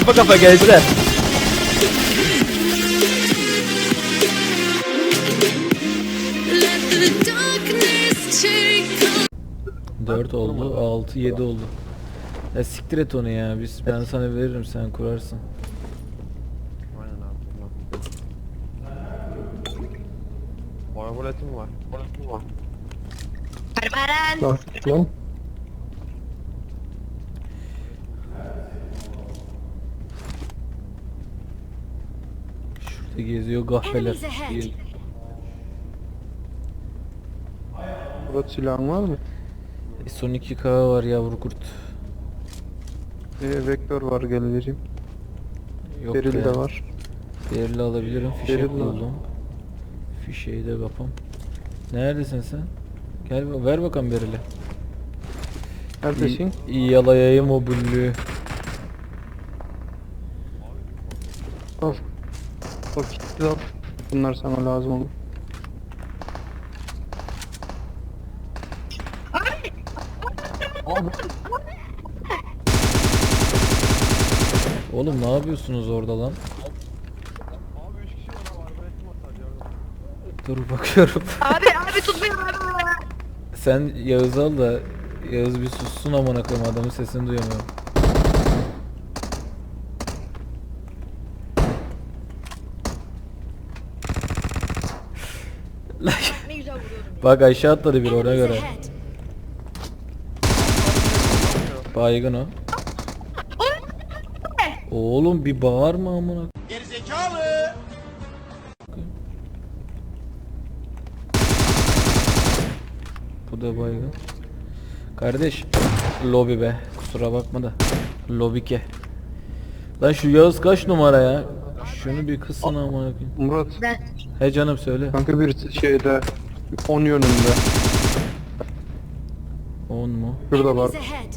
kafa kafa gençler. Let the darkness take 4 oldu, 6, 7 oldu. Ya siktir et onu ya. Biz ben sana veririm sen kurarsın. Aynen abi. Arboletim var. Arboletim var. Lastik lan. Şurada geziyor kahveler. Burada silahın var mı? E, son 2K var yavru kurt. Ee, vektör var gel vereyim. Yok Beril be. de var. Değerli alabilirim. Fişek Beril buldum. Fişeği de kapam. Neredesin sen? Gel ver bakalım Beril'e. Neredesin? İyi yalayayım o büllüğü. Al. O kitli al. Bunlar sana lazım olur. Oğlum ne yapıyorsunuz orada lan? Abi 3 kişi var abi arboletim var sadece. orada. Dur bakıyorum. Abi abi tutmayın abi. Sen Yağız al da Yağız bir sussun amına koyayım adamın sesini duyamıyorum. Ne güzel vuruyorum. Bak aşağı atladı bir ona Enemies göre. Baygın o. Oğlum bir bağırma amına. Bu da baygın. Kardeş, lobi be. Kusura bakma da. Lobike. Lan şu Yağız kaç numara ya? Şunu bir kısın koyayım. Murat Ben. He canım söyle. kanka bir şeyde 10 yönünde. 10 mu? Şurada var. Ahead.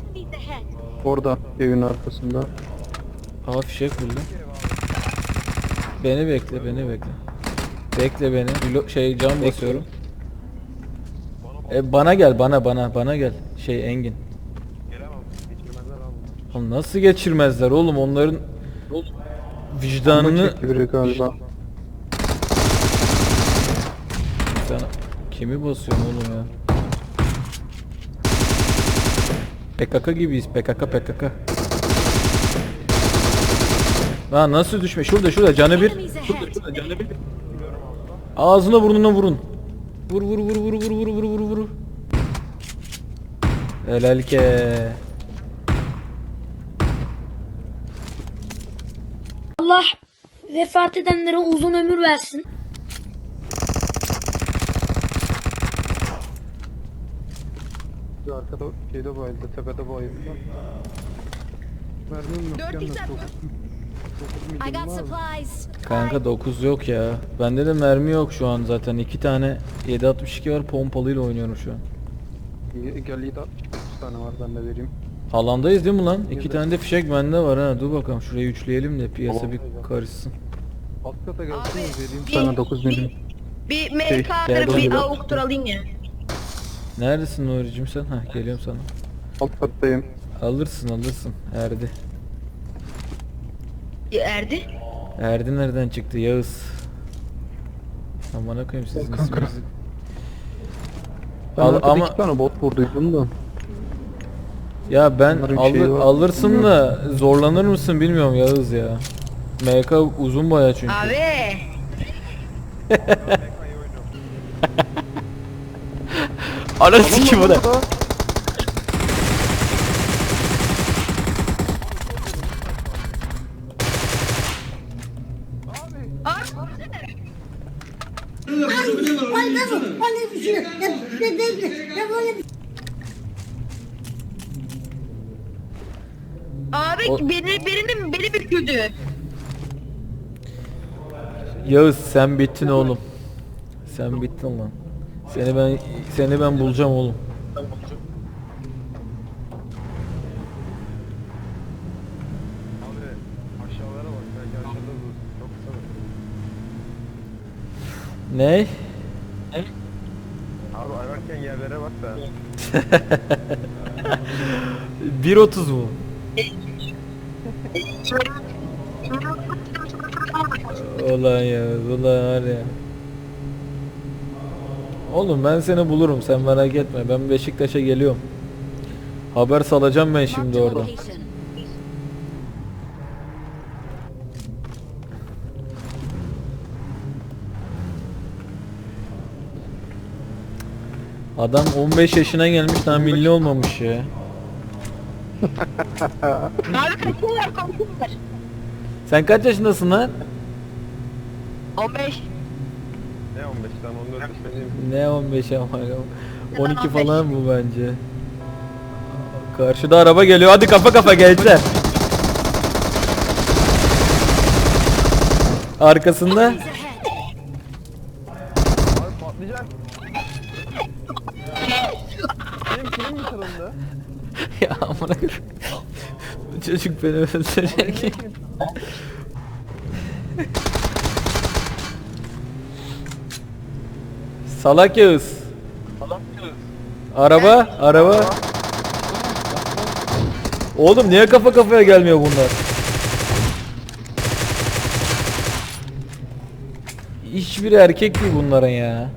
Orada evin arkasında. Aa fişek buldum. Beni bekle, beni bekle. Bekle beni. Lo- şey cam basıyorum. E bana gel, bana bana bana gel. Şey Engin. Oğlum nasıl geçirmezler oğlum onların Ama vicdanını biri galiba. sen kimi basıyorsun oğlum ya? PKK gibiyiz. PKK PKK. Lan nasıl düşme? Şurada şurada canı bir. Enemies ahead. Ağzına burnuna vurun. Vur vur vur vur vur vur vur vur vur. Helal ke. Allah vefat edenlere uzun ömür versin. Arkada şeyde bayıldı, tepede bayıldı. Mermim yok yalnız. Dokuz I got supplies. Kanka 9 yok ya. Bende de mermi yok şu an zaten. 2 tane 762 var pompalıyla oynuyorum şu an. Gel iyi de 3 tane var ben de vereyim. Alandayız değil mi lan? 2 Yedi. tane de fişek bende var ha. Dur bakalım şurayı üçleyelim de piyasa bir karışsın. Alt kata gelsene Abi, vereyim bir- sana 9 milim. Bir Şey, MK'dır geldim. bir avuktur alayım ya. Neredesin Nuri'cim sen? Hah geliyorum sana. Alt kattayım. Alırsın alırsın. Erdi. Ya Erdi. Erdi nereden çıktı Yağız? Amına koyayım sizin Kanka. isminizi. Ben Al- arkada ama- iki tane bot vurduydum da. Ya ben Bunların alır- şeyi var. alırsın da zorlanır mısın bilmiyorum Yağız ya. MK uzun baya çünkü. Abi. Ana sikim o da. O- beni birinin beni büküldü. Yağız sen bittin oğlum. Sen bittin lan. Seni ben seni ben bulacağım oğlum. Ne? Abi ararken yerlere bak da. 1.30 mu? Ulan ya, ulan var ya. Oğlum ben seni bulurum sen merak etme. Ben Beşiktaş'a geliyorum. Haber salacağım ben şimdi oradan. Adam 15 yaşına gelmiş daha milli olmamış ya. Abi kaçıyorlar komşular. Sen kaç yaşındasın lan? 15. Ne 15'ten 14 senin Ne 15 ama ya. 12 falan bu bence. Karşıda araba geliyor. Hadi kafa kafa gençler. Arkasında Enemies ahead. Abi patlayacak. Benim kilim mi kırıldı? ya amına koyayım. Bu Çocuk beni öldürecek. Salak Yağız. Araba, araba. Oğlum niye kafa kafaya gelmiyor bunlar? Hiçbiri erkek değil bunların ya.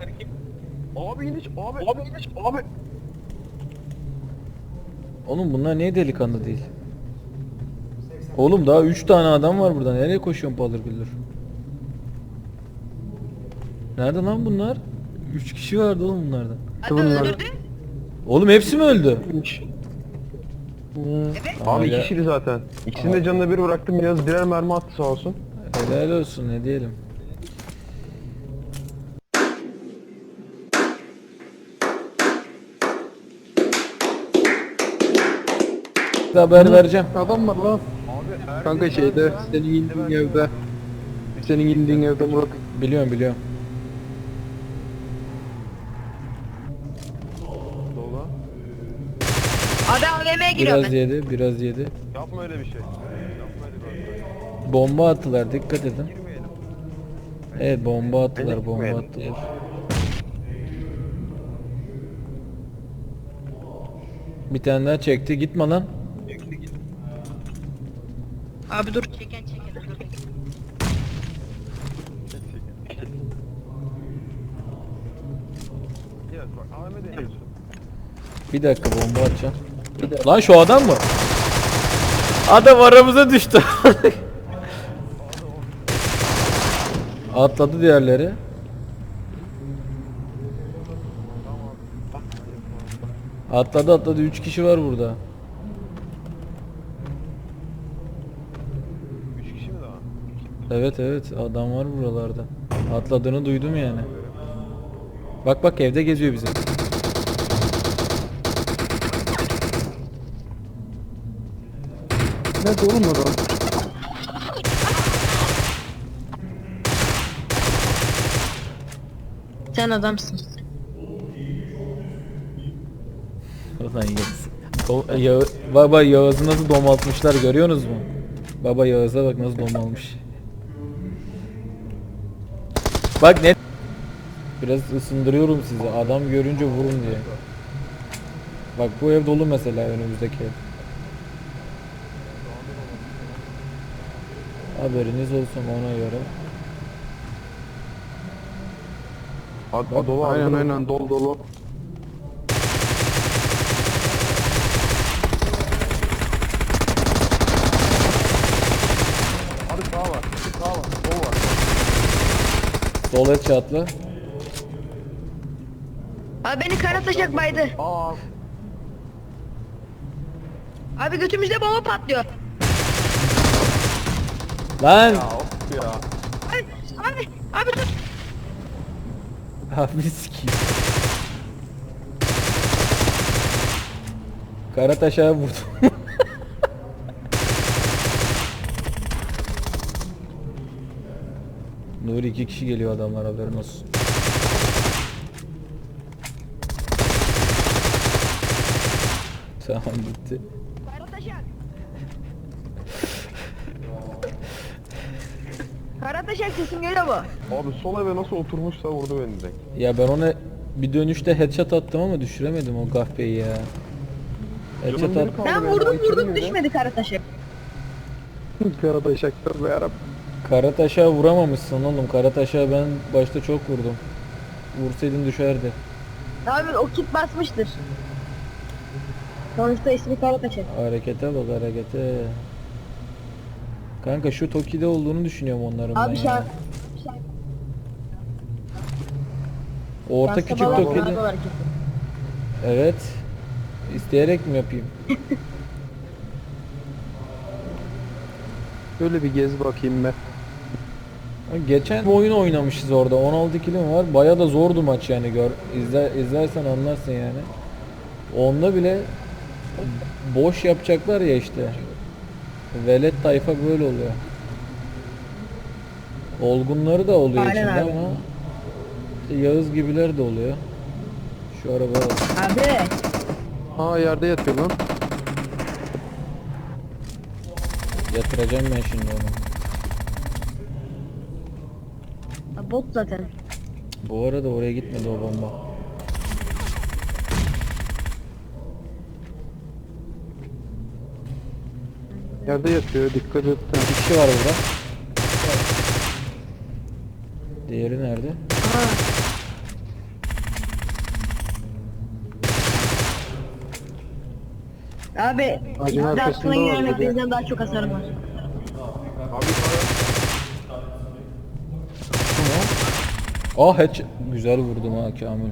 Abi iniş abi. Abi iniş abi. Oğlum bunlar niye delikanlı değil? Oğlum daha 3 tane adam var burada. Nereye koşuyorsun palır güldür? Nerede lan bunlar? 3 kişi vardı oğlum bunlardan. Hadi Bunlar- öldürdü. Oğlum hepsi mi öldü? Abi Hala- iki kişiydi zaten. İkisini de canına bir bıraktım biraz birer mermi attı sağ olsun. Helal olsun ne diyelim. Haber vereceğim. Adam var lan. Kanka şeyde senin indiğin evde. Senin indiğin evde Murat. Biliyorum biliyorum. Abi AVM'ye giriyorum Biraz ben. yedi, biraz yedi. Yapma öyle bir şey. Yapma öyle bir şey. Bomba attılar dikkat edin. Girmeyelim. Evet bomba attılar bomba gitmeyelim. attılar. Bir tane daha çekti gitme lan. Abi dur çeken çeken. Bir dakika bomba atacağım. Lan şu adam mı? Adam aramıza düştü. Atladı diğerleri. Atladı atladı 3 kişi var burada. Üç kişi mi daha? Evet evet adam var buralarda. Atladığını duydum yani. Bak bak evde geziyor bizim. Nerede oğlum adam? Sen adamsın. Ulan Yağız. Do- Ya baba Yağız'ı nasıl domaltmışlar görüyorsunuz mu? Baba Yağız'a bak nasıl domalmış. Bak net. Biraz ısındırıyorum sizi. Adam görünce vurun diye. Bak bu ev dolu mesela önümüzdeki ev. Haberiniz olsun ona göre. A, a, dolu Aynen aynen dolu dolu. Abi sağ var. Sağ var. Sol var. Sol çatlı. Abi beni kara taşak baydı. Aa. Abi götümüzde bomba patlıyor. Lan! Ya of ya. Abi abi abi dur. Abi sikiyim. Karataş'a vurdum. Nuri iki kişi geliyor adamlar haberin olsun. Tamam gitti. Kara taşak. Kara taşak sesim geliyor mu? Abi sol eve nasıl oturmuşsa vurdu beni direkt. Ya ben ona bir dönüşte headshot attım ama düşüremedim o kahpeyi ya. Headshot at. Ben vurdum vurdum düşmedi Karataşak. Karataşak tövbe yarabbim. Karataş'a vuramamışsın oğlum. Karataş'a ben başta çok vurdum. Vursaydın düşerdi. Abi o kit basmıştır. Sonuçta ismi Karataşak. Harekete bak harekete. Kanka şu Toki'de olduğunu düşünüyorum onların Abi ben ya. Orta şansa küçük Toki'de. Evet. İsteyerek mi yapayım? Böyle bir gez bakayım ben. Geçen oyun oynamışız orada. 16 kilim var. Baya da zordu maç yani. Gör izler izlersen anlarsın yani. Onda bile boş yapacaklar ya işte. Velet tayfa böyle oluyor. Olgunları da oluyor Aynen içinde abi. ama işte Yağız gibiler de oluyor. Şu araba Abi Aa yerde yatıyor lan. yatıracağım ben şimdi onu. Bot zaten. Bu arada oraya gitmedi o bomba. Yerde yatıyor dikkat et. Bir kişi var burada. Diğeri nerede? Abi Ağacın arkasında aslında var yürümek bir de. bizden daha çok hasarım var. Abi Ah hiç güzel vurdum ha Kamil.